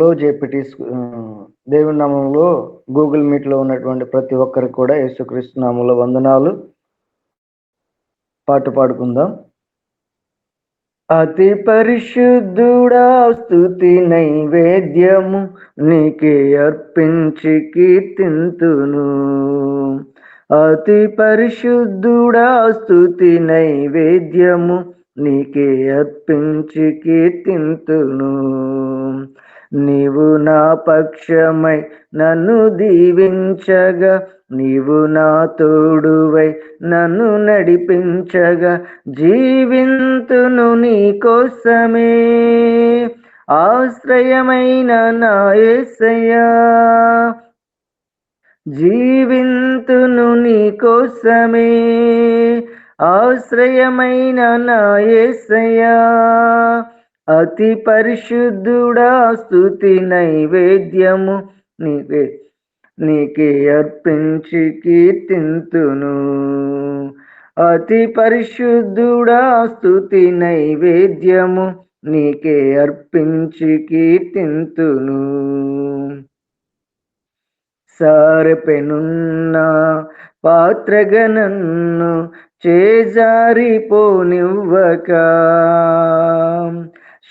నామంలో జేపీటీస్ దేవుని నామంలో గూగుల్ మీట్లో ఉన్నటువంటి ప్రతి ఒక్కరికి కూడా యేసుక్రీస్తు నామంలో వందనాలు. పాట పాడుకుందాం. అతి పరిశుద్ధుడా స్థుతి నైవేద్యము నీకే అర్పించి కీర్తింతును. అతి పరిశుద్ధుడా స్థుతి నైవేద్యము నీకే అర్పించి కీర్తింతును. నీవు నా పక్షమై నన్ను దీవించగా నీవు నా తోడువై నన్ను నడిపించగా జీవింతును నీ కోసమే. ఆశ్రయమైన నా యేసయ్యా జీవింతును నీ కోసమే. ఆశ్రయమైన నా అతి పరిశుద్ధుడా స్తుతి నైవేద్యము నీవే. నీకే అర్పించి కీర్తింతును. అతి పరిశుద్ధుడా స్తుతి నైవేద్యము నీకే అర్పించి కీర్తింతును. సారపెనున్న పాత్రగనన్ను చేజారిపోనివ్వక.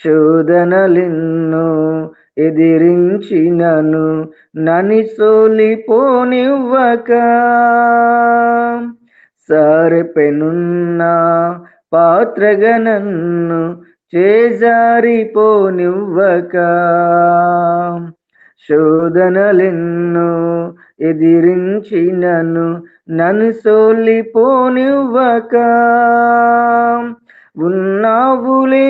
శోధనలిన్ను ఎదిరించినను నని సోలిపోనివ్వక సారపెనున్న పాత్రగా నన్ను చేజారిపోనివ్వక. శోధనలెన్ను ఎదిరించినను నన్ను సోలిపోనివ్వక ఉన్నావులే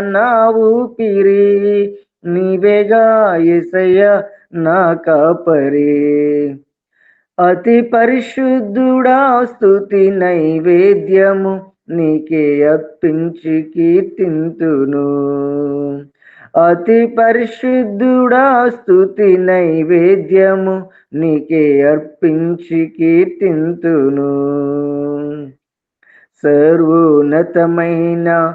నా ఊపిరి నీవేగా ఎసయ్య నా కాపరి. అతి పరిశుద్ధుడా స్తుతి నైవేద్యము నీకే అర్పించి కీర్తింతును. అతి పరిశుద్ధుడా స్తుతి నైవేద్యము నీకే అర్పించి కీర్తింతును. సర్వోన్నతమైన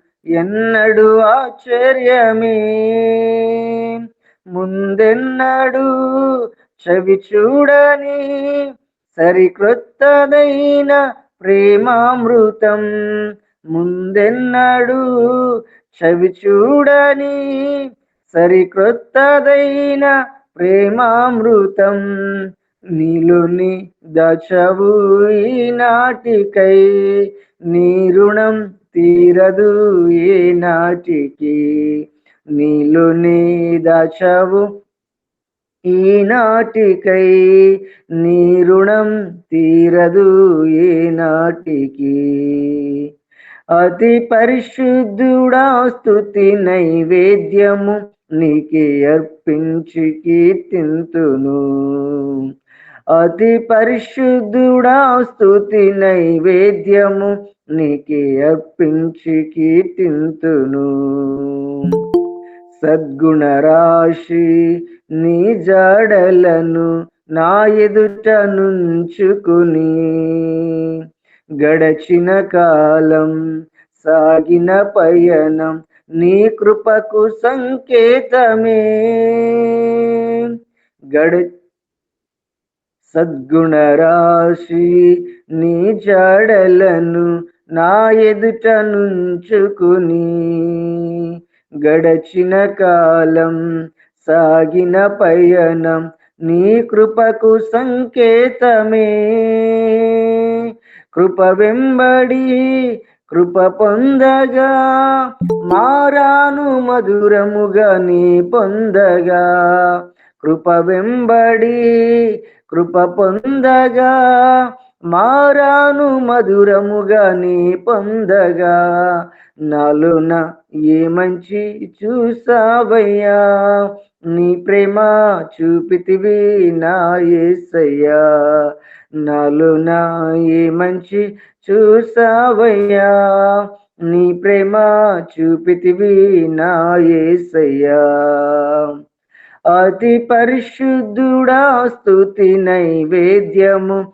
ఎన్నడు ఆశ్చర్యమే. ముందెన్నడు చవి చూడని సరిక్రొత్తదైన ప్రేమామృతం. ముందెన్నడు చవి చూడని సరిక్రొత్తదైన ప్రేమామృతం. నీలోని దచవు నాటికై నీ రుణం తీరదు ఏ నాటికి. నీలోని దశవు ఈనాటికై నీ రుణం తీరదు ఏ నాటికి. అతి పరిశుద్ధుడా స్థుతి నైవేద్యము నీకే అర్పించి కీర్తింతును. అతి పరిశుద్ధుడా స్తుతి నైవేద్యము నీకి అర్పించి కీర్తింతును. సద్గుణ రాశి నీ జడలను నా ఎదుట నుంచుకుని గడచిన కాలం సాగిన పయనం నీ కృపకు సంకేతమే. గడ సద్గుణ రాశి నీ జడలను నా ఎదుట నుంచుకుని గడచిన కాలం సాగిన పయనం నీ కృపకు సంకేతమే. కృప వెంబడి కృప పొందగా మారాను మధురముగా నీ పొందగా. కృప వెంబడి కృప పొందగా మారాను మధురముగా నీ పొందగా. నాలున ఏ మంచి చూసావయ్యా? నీ ప్రేమ చూపితివి నా ఏసయ్యా. నాలున ఏ మంచి చూసావయ్యా? నీ ప్రేమ చూపితివి నా ఏసయ్యా. అతి పరిశుద్ధుడా స్తుతి నైవేద్యము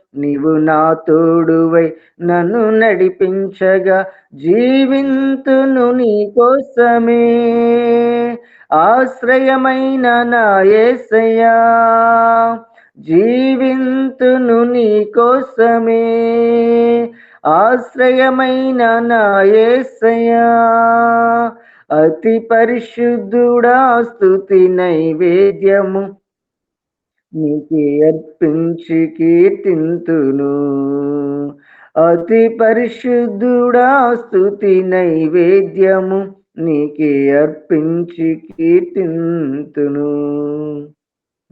నీవు నా తోడువై నన్ను నడిపించగా జీవింతును నీ కోసమే. ఆశ్రయమైన నా ఏసయ్యా జీవింతును నీ కోసమే. ఆశ్రయమైన నా ఏసయ్యా అతి పరిశుద్ధుడా స్తుతి నైవేద్యము. నీకే అర్పించి కీర్తింతును. అతి పరిశుద్ధుడా స్థుతి నైవేద్యము నీకే అర్పించి కీర్తింతును.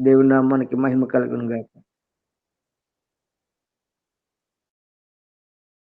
దేవుని మనకి మహిమ కలుగును గాక